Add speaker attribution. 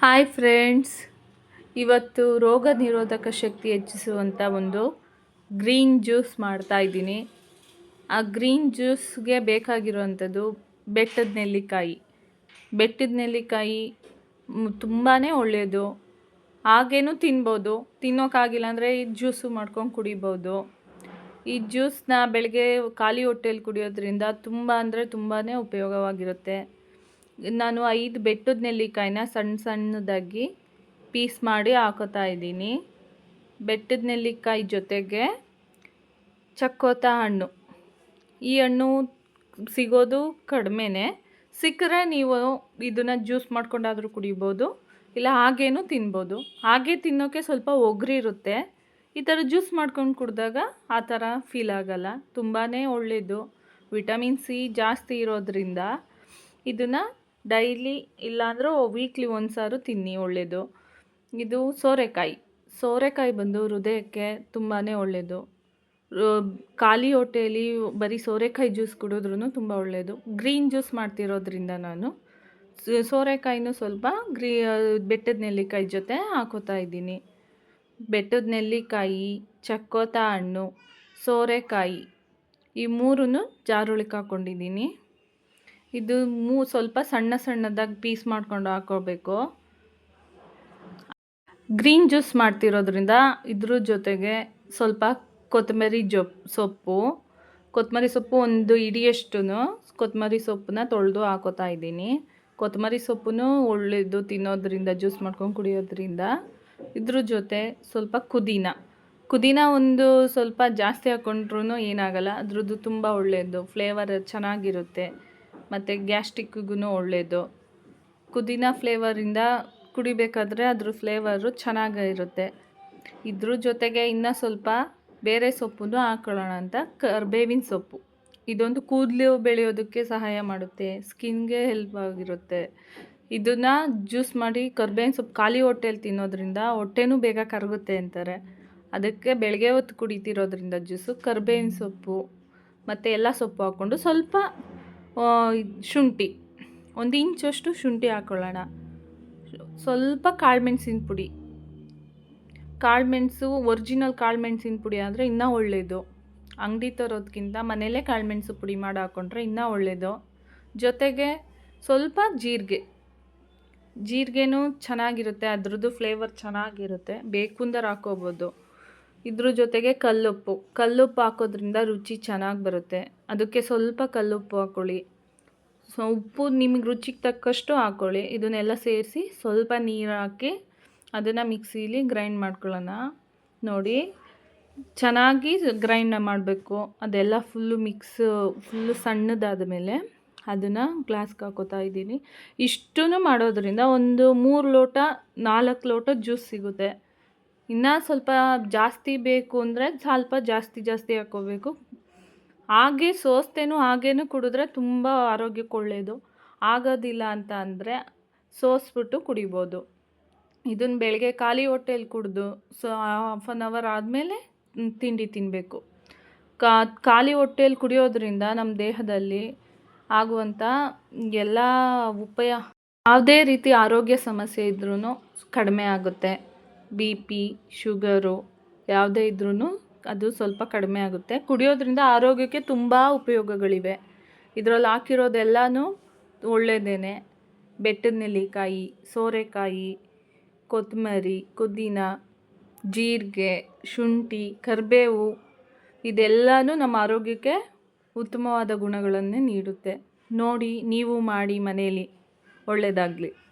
Speaker 1: Hi friends. ಇವತ್ತು ರೋಗ ನಿರೋಧಕ ಶಕ್ತಿ ಹೆಚ್ಚಿಸುವಂಥ ಒಂದು ಗ್ರೀನ್ ಜ್ಯೂಸ್ ಮಾಡ್ತಾ ಇದ್ದೀನಿ. ಆ ಗ್ರೀನ್ ಜ್ಯೂಸ್ಗೆ ಬೇಕಾಗಿರುವಂಥದ್ದು ಬೆಟ್ಟದ ನೆಲ್ಲಿಕಾಯಿ. ಬೆಟ್ಟದ ನೆಲ್ಲಿಕಾಯಿ ತುಂಬಾ ಒಳ್ಳೆಯದು. ಹಾಗೇನೂ ತಿನ್ಬೋದು. ತಿನ್ನೋಕ್ಕಾಗಿಲ್ಲ ಅಂದರೆ ಈ ಜ್ಯೂಸು ಮಾಡ್ಕೊಂಡು ಕುಡಿಬೋದು. ಈ ಜ್ಯೂಸನ್ನ ಬೆಳಗ್ಗೆ ಖಾಲಿ ಹೊಟ್ಟೆಲಿ ಕುಡಿಯೋದ್ರಿಂದ ತುಂಬ ಅಂದರೆ ತುಂಬಾ ಉಪಯೋಗವಾಗಿರುತ್ತೆ. ನಾನು ಐದು ಬೆಟ್ಟದ ನೆಲ್ಲಿಕಾಯಿನ ಸಣ್ಣ ಸಣ್ಣದಾಗಿ ಪೀಸ್ ಮಾಡಿ ಹಾಕೋತಾ ಇದ್ದೀನಿ. ಬೆಟ್ಟದ ನೆಲ್ಲಿಕಾಯಿ ಜೊತೆಗೆ ಚಕ್ಕೋತ ಹಣ್ಣು. ಈ ಹಣ್ಣು ಸಿಗೋದು ಕಡಿಮೆನೇ. ಸಿಕ್ಕರೆ ನೀವು ಇದನ್ನು ಜ್ಯೂಸ್ ಮಾಡ್ಕೊಂಡಾದರೂ ಕುಡಿಬೋದು, ಇಲ್ಲ ಹಾಗೇನೂ ತಿನ್ಬೋದು. ಹಾಗೆ ತಿನ್ನೋಕ್ಕೆ ಸ್ವಲ್ಪ ಒಗ್ರಿರುತ್ತೆ ಈ ಥರ ಜ್ಯೂಸ್ ಮಾಡ್ಕೊಂಡು ಕುಡಿದಾಗ ಆ ಥರ ಫೀಲ್ ಆಗೋಲ್ಲ. ತುಂಬಾ ಒಳ್ಳೆಯದು ವಿಟಮಿನ್ ಸಿ ಜಾಸ್ತಿ ಇರೋದ್ರಿಂದ ಇದನ್ನು ಡೈಲಿ ಇಲ್ಲಾಂದರೂ ವೀಕ್ಲಿ ಒಂದು ಸಾರು ತಿನ್ನಿ ಒಳ್ಳೆಯದು ಇದು ಸೋರೆಕಾಯಿ. ಸೋರೆಕಾಯಿ ಬಂದು ಹೃದಯಕ್ಕೆ ತುಂಬಾ ಒಳ್ಳೆಯದು ಖಾಲಿ ಹೊಟ್ಟೆಯಲ್ಲಿ ಬರೀ ಸೋರೆಕಾಯಿ ಜ್ಯೂಸ್ ಕುಡಿದ್ರೂ ತುಂಬ ಒಳ್ಳೆಯದು ಗ್ರೀನ್ ಜ್ಯೂಸ್ ಮಾಡ್ತಿರೋದ್ರಿಂದ ನಾನು. ಸೋರೆಕಾಯಿನೂ ಸ್ವಲ್ಪ ಗ್ರೀ, ಬೆಟ್ಟದ ನೆಲ್ಲಿಕಾಯಿ ಜೊತೆ ಹಾಕೋತಾ ಇದ್ದೀನಿ. ಬೆಟ್ಟದ ನೆಲ್ಲಿಕಾಯಿ, ಚಕ್ಕೋತ ಹಣ್ಣು, ಸೋರೆಕಾಯಿ ಈ ಮೂರೂ ಜಾರುಳಿಗೆ ಹಾಕ್ಕೊಂಡಿದ್ದೀನಿ ಇದು ಮೂ, ಸ್ವಲ್ಪ ಸಣ್ಣ ಸಣ್ಣದಾಗಿ ಪೀಸ್ ಮಾಡ್ಕೊಂಡು ಹಾಕೋಬೇಕು. ಗ್ರೀನ್ ಜ್ಯೂಸ್ ಮಾಡ್ತಿರೋದ್ರಿಂದ ಇದ್ರ ಜೊತೆಗೆ ಸ್ವಲ್ಪ ಕೊತ್ತಂಬರಿ ಜೊಪ್ ಸೊಪ್ಪು. ಕೊತ್ತಂಬರಿ ಸೊಪ್ಪು ಒಂದು ಇಡಿಯಷ್ಟು ಕೊತ್ತಂಬರಿ ಸೊಪ್ಪನ್ನ ತೊಳೆದು ಹಾಕೋತಾ ಇದ್ದೀನಿ. ಕೊತ್ತಂಬರಿ ಸೊಪ್ಪು ಒಳ್ಳೆಯದು ತಿನ್ನೋದ್ರಿಂದ, ಜ್ಯೂಸ್ ಮಾಡ್ಕೊಂಡು ಕುಡಿಯೋದ್ರಿಂದ ಇದ್ರ ಜೊತೆ ಸ್ವಲ್ಪ ಕುದೀನ ಕುದೀನ ಒಂದು ಸ್ವಲ್ಪ ಜಾಸ್ತಿ ಹಾಕ್ಕೊಂಡ್ರೂ ಏನಾಗಲ್ಲ, ಅದ್ರದ್ದು ತುಂಬ ಒಳ್ಳೆಯದು ಫ್ಲೇವರ್ ಚೆನ್ನಾಗಿರುತ್ತೆ. ಮತ್ತು ಗ್ಯಾಸ್ಟ್ರಿಕ್ಕಿಗೂ ಒಳ್ಳೆಯದು ಪುದೀನ ಫ್ಲೇವರಿಂದ ಕುಡಿಬೇಕಾದ್ರೆ ಅದ್ರ ಫ್ಲೇವರು ಚೆನ್ನಾಗಿರುತ್ತೆ ಇದ್ರ ಜೊತೆಗೆ ಇನ್ನೂ ಸ್ವಲ್ಪ ಬೇರೆ ಸೊಪ್ಪನ್ನು ಹಾಕೊಳ್ಳೋಣ ಅಂತ ಕರ್ಬೇವಿನ ಸೊಪ್ಪು. ಇದೊಂದು ಕೂದಲು ಬೆಳೆಯೋದಕ್ಕೆ ಸಹಾಯ ಮಾಡುತ್ತೆ, ಸ್ಕಿನ್ಗೆ ಹೆಲ್ಪ್ ಆಗಿರುತ್ತೆ. ಇದನ್ನು ಜ್ಯೂಸ್ ಮಾಡಿ ಕರ್ಬೇವಿನ ಸೊಪ್ಪು, ಖಾಲಿ ಹೊಟ್ಟೆಲಿ ತಿನ್ನೋದ್ರಿಂದ ಹೊಟ್ಟೆನೂ ಬೇಗ ಕರಗುತ್ತೆ ಅಂತಾರೆ. ಅದಕ್ಕೆ ಬೆಳಗ್ಗೆ ಹೊತ್ತು ಕುಡಿತಿರೋದ್ರಿಂದ ಜ್ಯೂಸು ಕರ್ಬೇವಿನ ಸೊಪ್ಪು, ಮತ್ತು ಎಲ್ಲ ಸೊಪ್ಪು ಹಾಕ್ಕೊಂಡು ಸ್ವಲ್ಪ ಶುಂಠಿ. ಒಂದು ಇಂಚಷ್ಟು ಶುಂಠಿ ಹಾಕ್ಕೊಳ್ಳೋಣ ಸ್ವಲ್ಪ ಕಾಳುಮೆಣಸಿನ ಪುಡಿ. ಕಾಳುಮೆಣಸು ಒರಿಜಿನಲ್ ಕಾಳುಮೆಣಸಿನ ಪುಡಿ ಆದರೆ ಇನ್ನೂ ಒಳ್ಳೆಯದು ಅಂಗಡಿ ತರೋದಕ್ಕಿಂತ ಮನೆಯಲ್ಲೇ ಕಾಳುಮೆಣಸು ಪುಡಿ ಮಾಡಿ ಹಾಕ್ಕೊಂಡ್ರೆ ಇನ್ನೂ ಒಳ್ಳೆಯದು ಜೊತೆಗೆ ಸ್ವಲ್ಪ ಜೀರಿಗೆ. ಜೀರಿಗೆನೂ ಚೆನ್ನಾಗಿರುತ್ತೆ, ಅದ್ರದ್ದು ಫ್ಲೇವರ್ ಚೆನ್ನಾಗಿರುತ್ತೆ. ಬೇಕು ಅಂದ್ರೆ ಹಾಕೋಬೋದು. ಇದ್ರ ಜೊತೆಗೆ ಕಲ್ಲುಪ್ಪು. ಕಲ್ಲುಪ್ಪು ಹಾಕೋದ್ರಿಂದ ರುಚಿ ಚೆನ್ನಾಗಿ ಬರುತ್ತೆ. ಅದಕ್ಕೆ ಸ್ವಲ್ಪ ಕಲ್ಲುಪ್ಪು ಹಾಕ್ಕೊಳ್ಳಿ ಸೊ, ಉಪ್ಪು ನಿಮಗೆ ರುಚಿಗೆ ತಕ್ಕಷ್ಟು ಹಾಕ್ಕೊಳ್ಳಿ ಇದನ್ನೆಲ್ಲ ಸೇರಿಸಿ ಸ್ವಲ್ಪ ನೀರು ಹಾಕಿ ಅದನ್ನು ಮಿಕ್ಸಿಲಿ ಗ್ರೈಂಡ್ ಮಾಡ್ಕೊಳ್ಳೋಣ. ನೋಡಿ, ಚೆನ್ನಾಗಿ ಗ್ರೈಂಡ್ ಮಾಡಬೇಕು. ಅದೆಲ್ಲ ಫುಲ್ಲು ಮಿಕ್ಸ್, ಫುಲ್ಲು ಸಣ್ಣದಾದ ಮೇಲೆ ಅದನ್ನು ಗ್ಲಾಸ್ಗೆ ಹಾಕೋತಾ ಇದ್ದೀನಿ. ಇಷ್ಟೂ ಮಾಡೋದ್ರಿಂದ ಒಂದು ಮೂರು ಲೋಟ, ನಾಲ್ಕು ಲೋಟ ಜ್ಯೂಸ್ ಸಿಗುತ್ತೆ. ಇನ್ನೂ ಸ್ವಲ್ಪ ಜಾಸ್ತಿ ಬೇಕು ಅಂದರೆ ಸ್ವಲ್ಪ ಜಾಸ್ತಿ ಜಾಸ್ತಿ ಹಾಕ್ಕೋಬೇಕು ಹಾಗೆ ಸೋಸ್ತೇನು ಹಾಗೇನೂ ಕುಡಿದ್ರೆ ತುಂಬ ಆರೋಗ್ಯಕ್ಕೆ ಒಳ್ಳೆಯದು ಆಗೋದಿಲ್ಲ ಅಂತ ಅಂದರೆ ಸೋಸ್ಬಿಟ್ಟು ಕುಡಿಬೋದು. ಇದನ್ನು ಬೆಳಗ್ಗೆ ಖಾಲಿ ಹೊಟ್ಟೆಲಿ ಕುಡಿದು ಸೊ ಹಾಫ್ ಆನ್ ಅವರ್ ಆದಮೇಲೆ ತಿಂಡಿ ತಿನ್ನಬೇಕು ಕಾ, ಖಾಲಿ ಹೊಟ್ಟೆಯಲ್ಲಿ ಕುಡಿಯೋದ್ರಿಂದ ನಮ್ಮ ದೇಹದಲ್ಲಿ ಆಗುವಂಥ ಎಲ್ಲ ಉಪಯ, ಯಾವುದೇ ರೀತಿ ಆರೋಗ್ಯ ಸಮಸ್ಯೆ ಇದ್ರೂ ಕಡಿಮೆ ಆಗುತ್ತೆ. ಬಿ ಪಿ, ಶುಗರು, ಯಾವುದೇ ಇದ್ರೂ ಅದು ಸ್ವಲ್ಪ ಕಡಿಮೆ ಆಗುತ್ತೆ. ಕುಡಿಯೋದ್ರಿಂದ ಆರೋಗ್ಯಕ್ಕೆ ತುಂಬ ಉಪಯೋಗಗಳಿವೆ. ಇದರಲ್ಲಿ ಹಾಕಿರೋದೆಲ್ಲನೂ ಒಳ್ಳೆಯದೇ ಬೆಟ್ಟದ ನೆಲ್ಲಿಕಾಯಿ, ಸೋರೆಕಾಯಿ, ಕೊತ್ತಂಬರಿ, ಪುದೀನ, ಜೀರಿಗೆ, ಶುಂಠಿ, ಕರಿಬೇವು, ಇದೆಲ್ಲನೂ ನಮ್ಮ ಆರೋಗ್ಯಕ್ಕೆ ಉತ್ತಮವಾದ ಗುಣಗಳನ್ನೇ ನೀಡುತ್ತೆ. ನೋಡಿ, ನೀವು ಮಾಡಿ ಮನೆಯಲ್ಲಿ ಒಳ್ಳೆಯದಾಗಲಿ